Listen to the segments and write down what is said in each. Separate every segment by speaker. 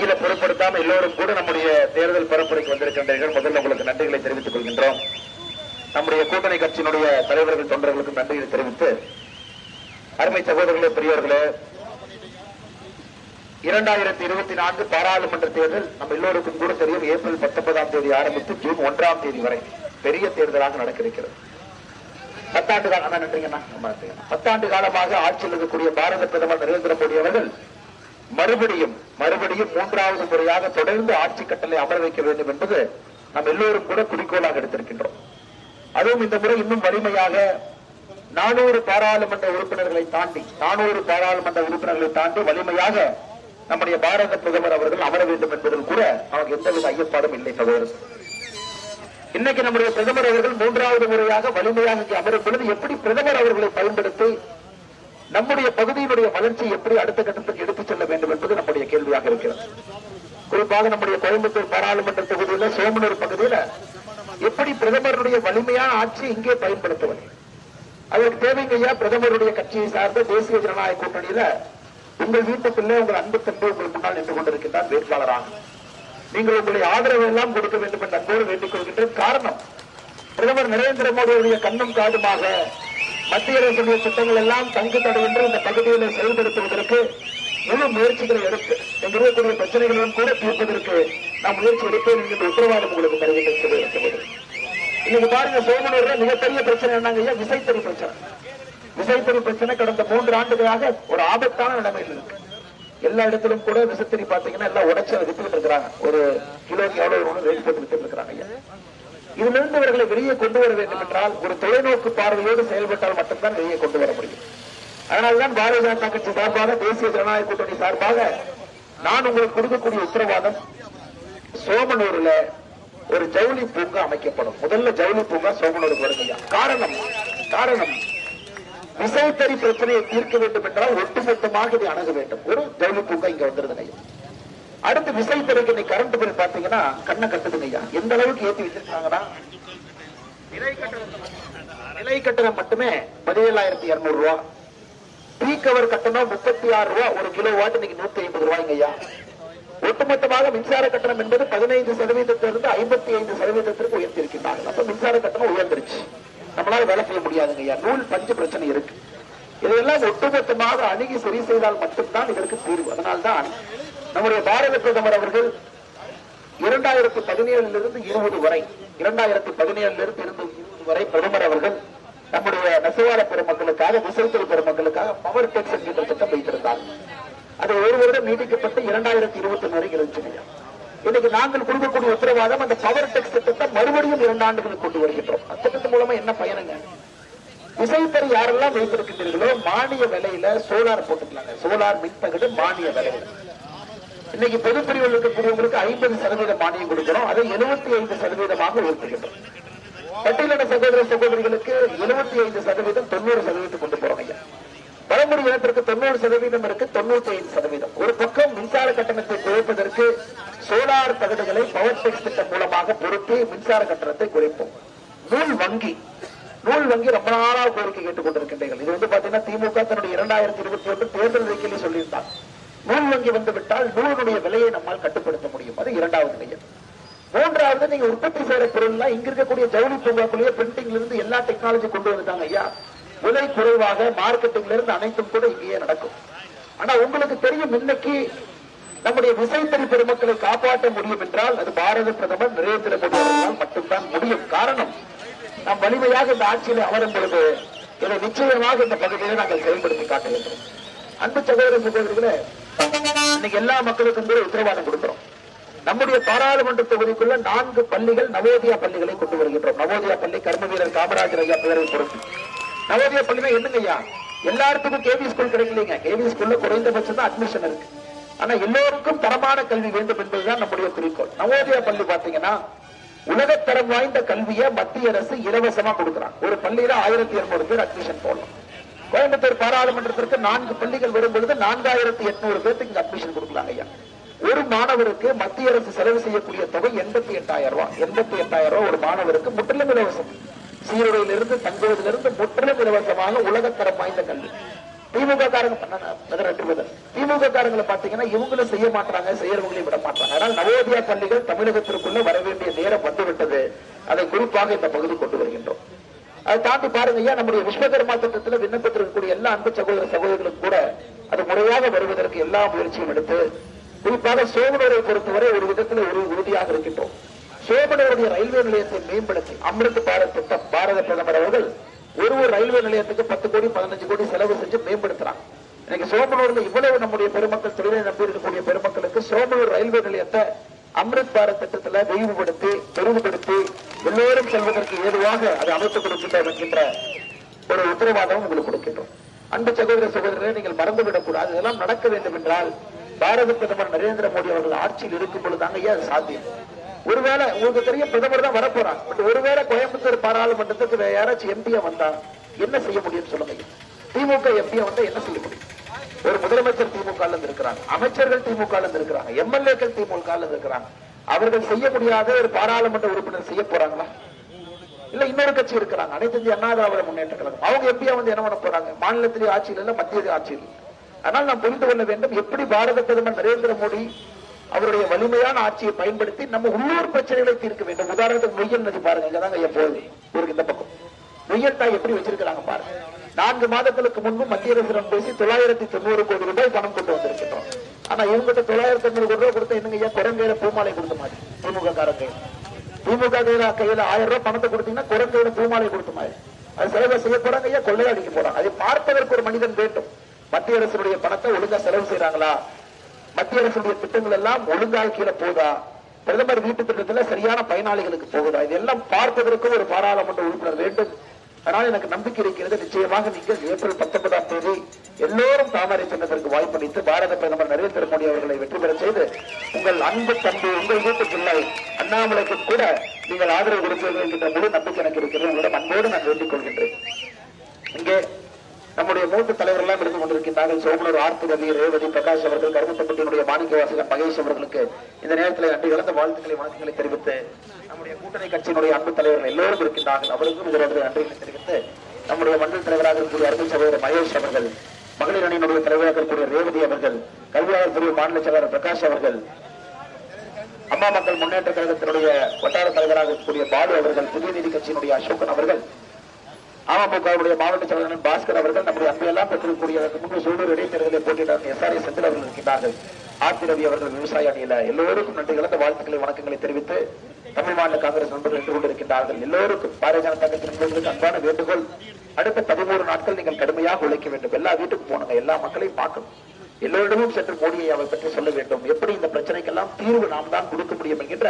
Speaker 1: வெயில பொருட்படுத்தாம எல்லோரும் கூட நம்முடைய தேர்தல் பரப்புரைக்கு வந்திருக்கின்றீர்கள். முதல்ல உங்களுக்கு நன்றிகளை தெரிவித்துக் கொள்கின்றோம். நம்முடைய கூட்டணி கட்சியினுடைய தலைவர்கள் தொண்டர்களுக்கு நன்றிகளை தெரிவித்து அருமை சகோதரர்களே பெரியவர்களே இரண்டாயிரத்தி இருபத்தி நான்கு பாராளுமன்ற தேர்தல் நம்ம எல்லோருக்கும் கூட தெரியும். ஏப்ரல் பத்தொன்பதாம் தேதி ஆரம்பித்து ஜூன் ஒன்றாம் தேதி வரை பெரிய தேர்தலாக நடக்க இருக்கிறது பத்தாண்டு காலம் நன்றிங்கண்ணா. பத்தாண்டு காலமாக ஆட்சியில் இருக்கக்கூடிய பாரத பிரதமர் நரேந்திர மோடி அவர்கள் மறுபடியும் மறுபடியும் மூன்றாவது முறையாக தொடர்ந்து ஆட்சி கட்டளை அமர வைக்க வேண்டும் என்பது நாம் எல்லோரும் கூட குறிக்கோளாக எடுத்திருக்கின்றோம். அதுவும் இந்த முறை இன்னும் வலிமையாக நானூறு பாராளுமன்ற உறுப்பினர்களை தாண்டி நானூறு பாராளுமன்ற உறுப்பினர்களை தாண்டி வலிமையாக நம்முடைய பாரத பிரதமர் அவர்கள் அமர வேண்டும் என்பதில் கூட நமக்கு எந்தவித ஐயப்பாடும் இல்லை சகோதரர் இன்னைக்கு நம்முடைய பிரதமர் அவர்கள் மூன்றாவது முறையாக வலிமையாக அமரப்படுவது அமரும் பொழுது எப்படி பிரதமர் அவர்களை பயன்படுத்தி நம்முடைய பகுதியினுடைய வளர்ச்சி எப்படி அடுத்த கட்டத்திற்கு எடுத்துச் செல்ல வேண்டும் என்பது நம்முடைய கேள்வியாக இருக்கிறது. குறிப்பாக நம்முடைய கோயம்புத்தூர் பாராளுமன்ற தொகுதியில சோமனூர் பகுதியில எப்படி பிரதமருடைய வலிமையான ஆட்சி இங்கே பயன்படுத்துவது? அதற்கு தேவைங்கய்யா பிரதமருடைய கட்சியை சார்ந்த தேசிய ஜனநாயக கூட்டணியில உங்கள் வீட்டுக்குள்ளே உங்கள் அன்பு தம்பி உங்கள் முன்னால் நின்று கொண்டிருக்கின்றார் வேட்பாளராக. நீங்கள் உங்களுடைய ஆதரவு எல்லாம் கொடுக்க வேண்டும் என்று அன்போடு வேண்டிக் கொள்கின்ற காரணம் பிரதமர் நரேந்திர மோடியுடைய கண்ணும் காதுமாக மத்திய அரசுடைய திட்டங்கள் எல்லாம் தங்கு தடையின்றி இந்த பகுதியில் செயல்படுத்துவதற்கு முழு முயற்சிகளை எடுத்து எங்களுடைய இருக்கக்கூடிய கூட தீர்ப்பதற்கு நாம் முயற்சி எடுப்பேன் என்கின்ற உத்தரவாதம் உங்களுக்கு தெரிவிக்கிறது இன்னைக்கு பாருங்க சோமனூர்ல மிகப்பெரிய பிரச்சனை என்னங்க விசைத்தறி பிரச்சனை விசைத்தறி பிரச்சனை கடந்த மூன்று ஆண்டுகளாக ஒரு ஆபத்தான நிலைமையில் இருக்கு எல்லா இடத்திலும் கூட விசைத்தறி பாத்தீங்கன்னா எல்லாம் உடைச்சு அதை வித்துட்டு இருக்கிறாங்க ஒரு கிலோக்கு எவ்வளவு ஒன்று ரேட் போட்டு வித்துட்டு இருக்கிறாங்க இதிலிருந்து இவர்களை வெளியே கொண்டு வர வேண்டும் என்றால் ஒரு தொலைநோக்கு பார்வையோடு செயல்பட்டால் மட்டும்தான் வெளியே கொண்டு வர முடியும். அதனால்தான் பாரதிய ஜனதா கட்சி சார்பாக தேசிய ஜனநாயக கூட்டணி சார்பாக நான் உங்களுக்கு கொடுக்கக்கூடிய உத்தரவாதம் சோமனூர்ல ஒரு ஜவுளி பூங்கா அமைக்கப்படும். முதல்ல ஜவுளி பூங்கா சோமனூருக்கு வருகையா காரணம் காரணம் விசைத்தறி பிரச்சனையை தீர்க்க வேண்டும் என்றால் ஒட்டுமொத்தமாக இதை அணுக வேண்டும். ஒரு ஜவுளி பூங்கா இங்க வந்துருது அடுத்து விசைத்தறிக்கு இன்னைக்கு கரண்ட் பில் பாத்தீங்கன்னா கண்ணை கட்டுதுங்க ஐயா எந்த அளவுக்கு ஏத்தி வச்சிருக்காங்கன்னா? நிலை கட்டணம் நிலை கட்டணம் மட்டுமே பதினேழாயிரத்தி இருநூறு ரூபா டீ கவர் கட்டணம் முப்பத்தி ஆறு ரூபா. ஒரு கிலோ வாட் இன்னைக்கு நூத்தி ஐம்பது ரூபாய்ங்க ஐயா ஒட்டுமொத்தமாக மின்சார கட்டணம் என்பது பதினைந்து சதவீதத்திலிருந்து ஐம்பத்தி ஐந்து சதவீதத்திற்கு உயர்த்திருக்கின்றார்கள் அப்ப மின்சார கட்டணம் உயர்ந்துருச்சு. நம்மளால வேலை செய்ய முடியாதுங்க ஐயா நூல் பஞ்சு பிரச்சனை இருக்கு. இதையெல்லாம் ஒட்டுமொத்தமாக அணுகி சரி செய்தால் மட்டும்தான் இதற்கு தீர்வு. அதனால்தான் நம்முடைய பாரத பிரதமர் அவர்கள் இரண்டாயிரத்தி பதினேழுலிருந்து இருபது வரை இரண்டாயிரத்தி பதினேழுலிருந்து இருந்து இருபது வரை பிரதமர் அவர்கள் நம்முடைய நெசவாள பெருமக்களுக்காக விசைத்தறி பெருமக்களுக்காக பவர் டெக்ஸ் என்கின்ற திட்டம் வைத்திருந்தார். அது ஒரு வருடம் நீட்டிக்கப்பட்டு இரண்டாயிரத்தி இருபத்தி ஒன்று வரை இருந்துச்சு. இன்னைக்கு நாங்கள் கொடுக்கக்கூடிய உத்தரவாதம் அந்த பவர் டெக்ஸ் திட்டத்தை மறுபடியும் இரண்டு ஆண்டுகளுக்கு கொண்டு வருகின்றோம். அந்த திட்டத்தின் மூலமா என்ன பயனுங்க? விசைத்தறி யாரெல்லாம் வைத்திருக்கின்றீர்களோ மானிய விலையில சோலார் போட்டுக்கலாங்க. சோலார் மின்தகடு மானிய விலையில. இன்னைக்கு பொதுப்பிரிவில் இருக்கக்கூடியவங்களுக்கு ஐம்பது சதவீத மானியம் கொடுக்கிறோம். அதை எழுபத்தி ஐந்து சதவீதமாக உயர்த்துகின்றோம் பட்டியலின சகோதர சகோதரிகளுக்கு எழுபத்தி ஐந்து சதவீதம் தொண்ணூறு சதவீதம் கொண்டு போறோம் ஐயா. பழங்குடி இனத்திற்கு தொண்ணூறு சதவீதம் இருக்கு தொண்ணூத்தி ஐந்து சதவீதம். ஒரு பக்கம் மின்சார கட்டணத்தை குறைப்பதற்கு சோலார் தகடுகளை பவர் டெக்ஸ் திட்டம் மூலமாக பொருத்தி மின்சார கட்டணத்தை குறைப்போம். நூல் வங்கி நூல் வங்கி ரொம்ப நாளாக கோரிக்கை கேட்டுக் கொண்டிருக்கின்றீர்கள் இது வந்து பாத்தீங்கன்னா திமுக தன்னுடைய இரண்டாயிரத்தி இருபத்தி ஒன்று தேர்தல் அறிக்கையிலே சொல்லியிருந்தார் நூல் வங்கி வந்துவிட்டால் நூலுடைய விலையை நம்மால் கட்டுப்படுத்த முடியும். அது இரண்டாவது நிலையம் மூன்றாவது நீங்க உற்பத்தி செய்யற பொருள்லாம் இங்க இருக்கக்கூடிய ஜவுளி பூங்காக்குள்ளேயே பிரிண்டிங்ல இருந்து எல்லா டெக்னாலஜி கொண்டு வந்துட்டாங்க ஐயா. விலை குறைவாக மார்க்கெட்டிங்ல இருந்து அனைத்தும் கூட இங்கேயே நடக்கும். ஆனா உங்களுக்கு தெரியும் இன்னைக்கு நம்முடைய விசைத்தறி பெருமக்களை காப்பாற்ற முடியும் என்றால் அது பாரத பிரதமர் நரேந்திர மோடி அவர்களால் மட்டும்தான் முடியும். காரணம் நாம் வலிமையாக இந்த ஆட்சியில் அமரும் பொழுது இதை நிச்சயமாக இந்த பகுதியை நாங்கள் செயல்படுத்தி காட்டுகின்றோம் அன்பு சகோதர சகோதரிகளே இன்னைக்கு எல்லா மக்களுக்கும் கூட உத்தரவாதம் கொடுக்கிறோம். நம்முடைய பாராளுமன்ற தொகுதிக்குள்ள நான்கு பள்ளிகள் நவோதயா பள்ளிகளை கொண்டு வருகின்றோம். நவோதயா பள்ளி கர்ம வீரர் காமராஜர் ஐயா பெயரை பொறுத்து. நவோதயா பள்ளினா என்னங்கய்யா எல்லாருக்குமே எல்லாருக்கும் கேவி ஸ்கூல் கிடைக்கலீங்க. கேவி ஸ்கூல்ல குறைந்தபட்சம் தான் அட்மிஷன் இருக்கு. ஆனா எல்லோருக்கும் தரமான கல்வி வேண்டும் என்பதுதான் நம்முடைய குறிக்கோள். நவோதயா பள்ளி பாத்தீங்கன்னா உலகத்தரம் வாய்ந்த கல்வியை மத்திய அரசு இலவசமா கொடுக்குறான் ஒரு பள்ளியில ஆயிரத்தி இருநூறு பேர் அட்மிஷன் போடலாம் கோயம்புத்தூர் பாராளுமன்றத்திற்கு நான்கு பள்ளிகள் வரும் பொழுது நான்காயிரத்தி எட்நூறு பேருக்கு இங்க அட்மிஷன் கொடுக்கலாம் ஐயா. ஒரு மாணவருக்கு மத்திய அரசு செலவு செய்யக்கூடிய தொகை எண்பத்தி எட்டாயிரம் ரூபாய் எண்பத்தி எட்டாயிரம் ரூபாய் ஒரு மாணவருக்கு முற்றிலும் இலவசம். சீருடையிலிருந்து தங்குவதிலிருந்து முற்றிலும் இலவசமாக உலகத்தரம் வாய்ந்த கல்வி. திமுக காரங்க பண்ண- திமுக காரங்களை பாத்தீங்கன்னா இவங்களும் செய்ய மாட்டாங்க செய்யறவங்களையும் விட மாட்டாங்க. அதனால் நவோதயா பள்ளிகள் தமிழகத்திற்குள்ள வர வேண்டிய நேரம் வந்துவிட்டது. அதை குறிப்பாக இந்த பகுதி கொண்டு வருகின்றோம். அதை தாண்டி பாருங்க ஐயா நம்முடைய விஸ்வகர்மா சட்டத்தில் விண்ணப்பத்திற்கக்கூடிய எல்லா அன்பு சகோதர சகோதரிகளும் கூட அது முறையாக வருவதற்கு எல்லா முயற்சியும் எடுத்து குறிப்பாக சோமனூரை பொறுத்தவரை ஒரு விதத்தில் ஒரு உறுதியாக இருக்கின்றோம். சோமனூருடைய ரயில்வே நிலையத்தை மேம்படுத்தி அமிர்த பாரத் திட்டம் பாரத பிரதமர் அவர்கள் ஒரு ஒரு ரயில்வே நிலையத்துக்கு பத்து கோடி பதினஞ்சு கோடி செலவு செஞ்சு மேம்படுத்துறாங்க. இன்னைக்கு சோமனூர்ல இவ்வளவு நம்முடைய பெருமக்கள் தொழிலை நம்பி இருக்கக்கூடிய பெருமக்களுக்கு சோமனூர் ரயில்வே நிலையத்தை அம்ரித் பாரத் திட்டத்துல விரிவுபடுத்தி பெரிதுபடுத்தி எல்லோரும் செல்வதற்கு ஏதுவாக அதை அமைத்துக் கொடுக்கின்றோம் என்கின்ற ஒரு உத்தரவாதம் உங்களுக்கு கொடுக்கின்றோம். அன்பு சகோதர சகோதரரை நீங்கள் மறந்துவிடக் கூடாது இதெல்லாம் நடக்க வேண்டும் என்றால் பாரத பிரதமர் நரேந்திர மோடி அவர்கள் ஆட்சியில் இருக்கும் பொழுதாங்க ஏன் அது சாத்தியம்? ஒருவேளை உங்களுக்கு தெரியும் பிரதமர் தான் வரப்போறாங்க பட் ஒருவேளை கோயம்புத்தூர் பாராளுமன்றத்துக்கு வேற யாராச்சும் எம்பியா வந்தா என்ன செய்ய முடியும்னு சொல்லுங்க. திமுக எம்பியா வந்தா என்ன செய்ய முடியும்? ஒரு முதலமைச்சர் திமுக இருக்கிறாங்க அமைச்சர்கள் திமுக இருக்கிறாங்க எம்எல்ஏக்கள் திமுக இருந்து இருக்கிறாங்க அவர்கள் செய்ய முடியாத ஒரு பாராளுமன்ற உறுப்பினர் செய்ய போறாங்களா? இல்ல இன்னொரு கட்சி இருக்கிறாங்க. அனைத்து இந்திய அண்ணா திராவிட முன்னேற்ற கழகம். அவங்க எப்படியா வந்து என்ன பண்ண போறாங்க? மாநிலத்திலேயே ஆட்சியில் இல்ல மத்திய ஆட்சியில் ஆனால் நாம் புரிந்து கொள்ள வேண்டும் எப்படி பாரத பிரதமர் நரேந்திர மோடி அவருடைய வலிமையான ஆட்சியை பயன்படுத்தி நம்ம உள்ளூர் பிரச்சனைகளை தீர்க்க வேண்டும். உதாரணத்துக்கு நொய்யல் நதி பாருங்க. இங்கதாங்க ஐயா போகுது. இந்த பக்கம். நொய்யல் தாய் எப்படி வச்சிருக்கிறாங்க பாருங்க. நான்கு மாதங்களுக்கு முன்பு மத்திய அரசிடம் பேசி தொள்ளாயிரத்தி தொண்ணூறு கோடி ரூபாய் பணம் கொண்டு வந்திருக்கிறோம் ஆனா இவங்கிட்ட தொள்ளாயிரத்தி தொண்ணூறு கோடி ரூபாய் கொடுத்த என்னங்க ஐயா குரங்கையில பூமாலை கொடுத்த மாதிரி திமுக காரங்க. திமுக கையில கையில ஆயிரம் ரூபாய் பணத்தை கொடுத்தீங்கன்னா குரங்கையில பூமாலை கொடுத்த மாதிரி அது செலவு செய்ய போறாங்க ஐயா கொள்ளையடிக்க போறாங்க? அதை பார்ப்பதற்கு ஒரு மனிதன் வேண்டும். மத்திய அரசுடைய பணத்தை ஒழுங்கா செலவு செய்யறாங்களா மத்திய அரசுடைய திட்டங்கள் எல்லாம் ஒழுங்காக கீழே போதா? பிரதமர் வீட்டு திட்டத்துல சரியான பயனாளிகளுக்கு போகுதா? இதெல்லாம் பார்ப்பதற்கு ஒரு பாராளுமன்ற உறுப்பினர் வேண்டும். அதனால எனக்கு நம்பிக்கை இருக்கிறது. நிச்சயமாக நீங்கள் ஏப்ரல் பத்தொன்பதாம் தேதி எல்லோரும் தாமரை சின்னத்திற்கு வாய்ப்பளித்து பாரத பிரதமர் நரேந்திர மோடி அவர்களை வெற்றி பெற செய்து உங்கள் அன்பு தம்பி உங்கள் வீட்டு பிள்ளை அண்ணாமலைக்கு கூட நீங்கள் ஆதரவு கொடுப்பீர்கள் என்கின்ற முழு நம்பிக்கை எனக்கு இருக்கிறது. உங்களிடம் அன்போடு நான் வேண்டிக் கொள்கின்றேன். இங்கே நம்முடைய மூத்த தலைவர் எல்லாம் இருந்து கொண்டிருக்கின்றார்கள். சோமனூர் ஆர்த்தரவி ரேவதி பிரகாஷ் அவர்கள் கருமத்தப்பட்டியினுடைய மாணிக்க வாசகன் மகேஷ் அவர்களுக்கு இந்த நேரத்தில் நன்றி கலந்த வாழ்த்துக்களை வணக்கங்களை தெரிவித்து நம்முடைய கூட்டணி கட்சியினுடைய அன்பு தலைவர்கள் எல்லோரும் இருக்கின்றார்கள். அவருக்கும் இதற்கு நன்றிகளை தெரிவித்து நம்முடைய மண்டல் தலைவராக இருக்கக்கூடிய அருமை சகோதரர் மகேஷ் அவர்கள் மகளிர் அணியினுடைய தலைவராக இருக்கக்கூடிய ரேவதி அவர்கள் கல்வியாளர் பிரிவு மாநில செயலாளர் பிரகாஷ் அவர்கள் அம்மா மக்கள் முன்னேற்ற கழகத்தினுடைய வட்டார தலைவராக இருக்கக்கூடிய பாலு அவர்கள் புதிய நீதி கட்சியினுடைய அசோகன் அவர்கள் அமமுகவுடைய மாவட்ட செயலாளர் பாஸ்கர் அவர்கள் நம்முடைய அன்பையெல்லாம் பெற்றிருக்கக்கூடிய முன்பு சூழல் இடைத்தேர்தலை போட்டியிடாத எஸ். ஆர். செந்தில் அவர்கள் இருக்கின்றார்கள். ஆத்திரவி அவர்கள் விவசாய அணியில எல்லோருக்கும் நன்றி கலந்த வாழ்த்துக்களை வணக்கங்களை தெரிவித்து தமிழ் மாநில காங்கிரஸ் நண்பர்கள் நின்று கொண்டிருக்கின்றார்கள். எல்லோருக்கும் பாரதிய ஜனதா கட்சி நண்பர்களுக்கு அன்பான வேண்டுகோள். அடுத்த பதிமூணு நாட்கள் நீங்கள் கடுமையாக உழைக்க வேண்டும். எல்லா வீட்டுக்கு போனங்க. எல்லா மக்களையும் பார்க்கணும். எல்லோரிடமும் சென்று மோடியை அவர் பற்றி சொல்ல வேண்டும். எப்படி இந்த பிரச்சனைக்கெல்லாம் தீர்வு நாம் தான் கொடுக்க முடியும் என்கின்ற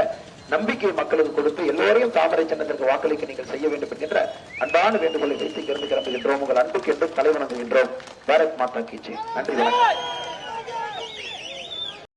Speaker 1: நம்பிக்கை மக்களுக்கு கொடுத்து எல்லோரையும் தாமரை சின்னத்திற்கு வாக்களிக்க நீங்கள் செய்ய வேண்டும் என்கின்ற அன்பான வேண்டுகோளை வைத்து இங்கிருந்து கிளம்புகின்றோம். உங்கள் அன்புக்கு என்றும் தலைவணங்குகின்றோம். பாரத் மாதா கீச்சி நன்றி வணக்கம்.